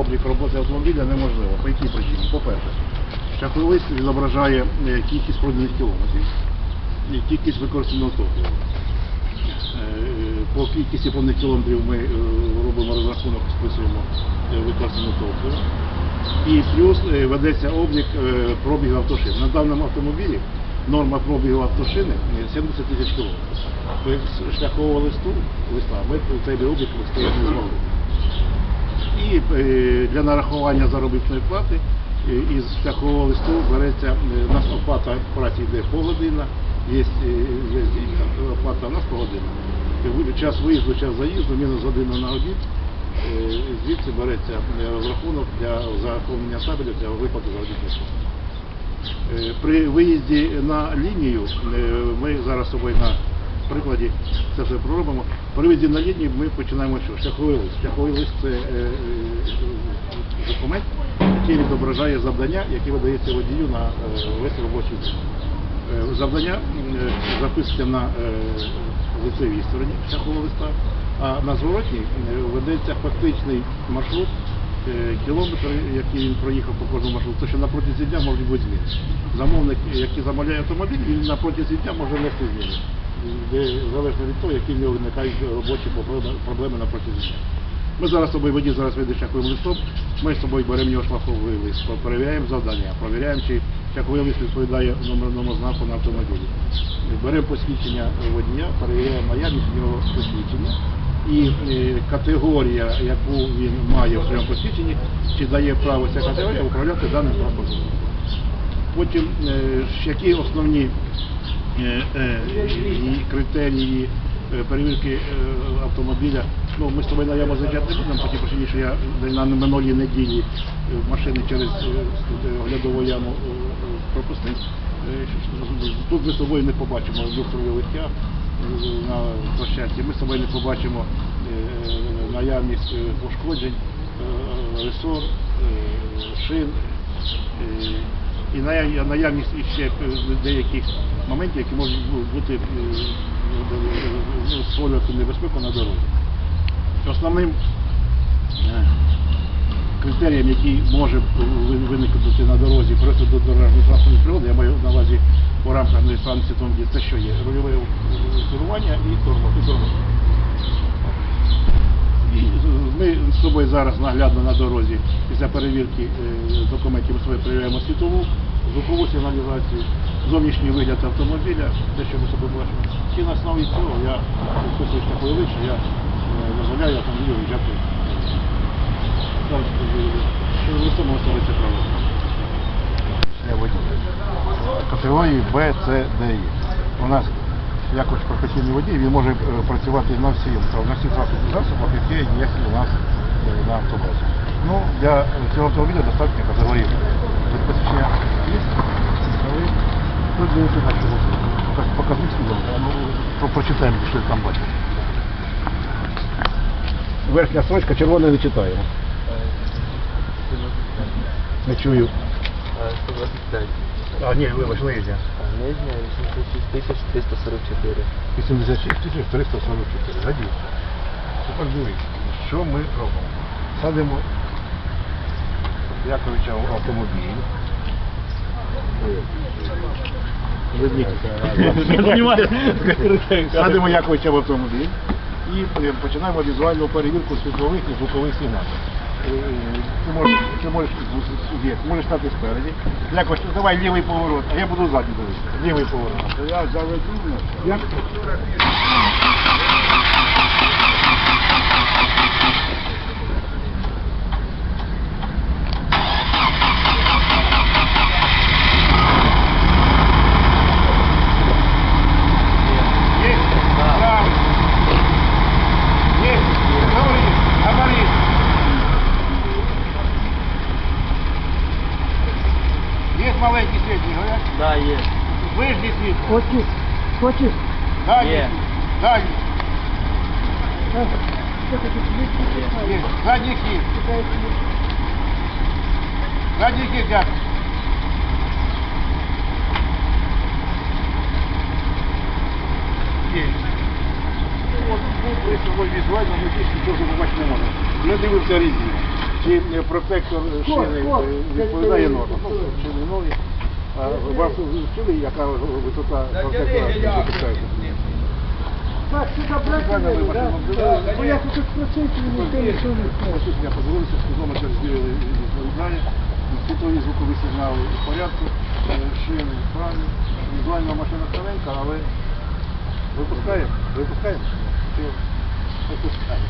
облік роботи автомобіля неможливо. По якій причині? По-перше, шаховий відображає е, кількість проданих кілометрів і кількість використаного топлива. Е, по кількості повних кілометрів ми е, робимо розрахунок, списуємо використаного топлива. І плюс ведеться облік пробігу автошин. На даному автомобілі норма пробігу автошини 70 тисяч кілометрів. Тобто шляхового листу листа ми цей облік не змогли. І е, для нарахування заробітної плати е, із шляхового листу береться, е, у нас оплата праці йде погодинна, є, є оплата у нас погодинна. Е, Час виїзду, час заїзду, мінус година на обід. Звідси береться розрахунок для заповнення табелю для виплати заробітної плати. При виїзді на лінію, ми зараз собою на прикладі це все проробимо. При виїзді на лінію ми починаємо що? Шляховий лист. Шляховий лист це е, е, документ, який відображає завдання, яке видається водію на е, весь робочий день. Е, Завдання е, записується на е, лицевій стороні шляхового листа, а на зворотній е, ведеться фактичний маршрут, е, кілометри, які він проїхав по кожному маршруту, то що на протязі дня можуть бути зміни. Замовник, який замовляє автомобіль, він на протязі дня може внести зміни, залежно від того, які в нього виникають робочі проблеми, на протязі дня. Ми зараз з собою водій зараз вийде шляховим листом, ми з собою беремо його шляховий лист, перевіряємо завдання, перевіряємо, чи шляховий лист відповідає номерному знаку на автомобілі. Беремо посвідчення водія, перевіряємо наявність в нього посвідчення. І е, категорія, яку він має в своєму посвідченні, чи дає право ця категорія управляти даним транспортом. Потім, е, які основні е, е, і критерії е, перевірки е, автомобіля. Ну, ми з тобою наявно заїжджати не будемо, потім причині, що я на минулій неділі е, машини через е, оглядову яму е, е, пропустив. Е, Тут ми з тобою не побачимо люфтове лиття е, на площадці, ми з тобою не побачимо е, наявність е, пошкоджень, е, ресор, е, шин. І наяв- наявність ще е, деяких моментів, які можуть бути е, створювати небезпеку на дорозі. Основним е, критерієм, який може виникнути на дорозі просто до дорожньої транспортної пригоди, я маю на увазі у рамках автомобіля, це що є? Рульове керування і тормоз. і тормоз. І е, ми з собою зараз наглядно на дорозі після перевірки е, документів ми собою перевіряємо світову, звукову сигналізацію, зовнішній вигляд автомобіля, те, що ми з собою бачимо. І на основі цього я підписую такий лист, що я е, дозволяю автомобілю виїжджати. Листом це право. Категорії Б, С, Д, Е. У нас якось професійний водій, він може е, працювати на всіх, на всіх транспортних засобах, які є у нас е, на автобусі. Ну, для цього автомобіля достатньо категорії. Тут посвідчення є, але тут дивіться на чого. Показ- Показник. Ну, прочитаємо, що там бачимо. Верхня строчка, червона не читаємо. Не чую. 125. А, ні, вибач, нижня. Нижня 86 344. 86 тисяч 344. Радій. Тепер дивіться, що ми робимо? Садимо Яковича в автомобіль. Садимо Яковича в автомобіль і е, починаємо візуальну перевірку світлових і звукових сигналів. Е, Ти можеш, ти можеш, суб'єкт, можеш стати спереді. Ну, давай лівий поворот, а я буду ззаді дивитися. Лівий поворот. Я заведу. Як? Есть маленький світлий, говорять? Да, є. Ближній світ. Хочеш, хочеш, Дальній. Є. Є. Задній хід. Задній хід, дякую. Є. Ну, от, ну, якщо ви візуально, ми більше нічого побачити не можемо. Не дивився різні. Чи е, протектор шини е, відповідає нормам. Ну, чи не шановні. А вас вчили, яка висота допускається? Так, це обдивили. Бо я тут спросити, ніхто нічого не. Ось я подивився, вдома через звірили відповідання, світові звукові сигнали в порядку, е, шини правильно, візуальна машина старенька, але випускає, випускає, випускає.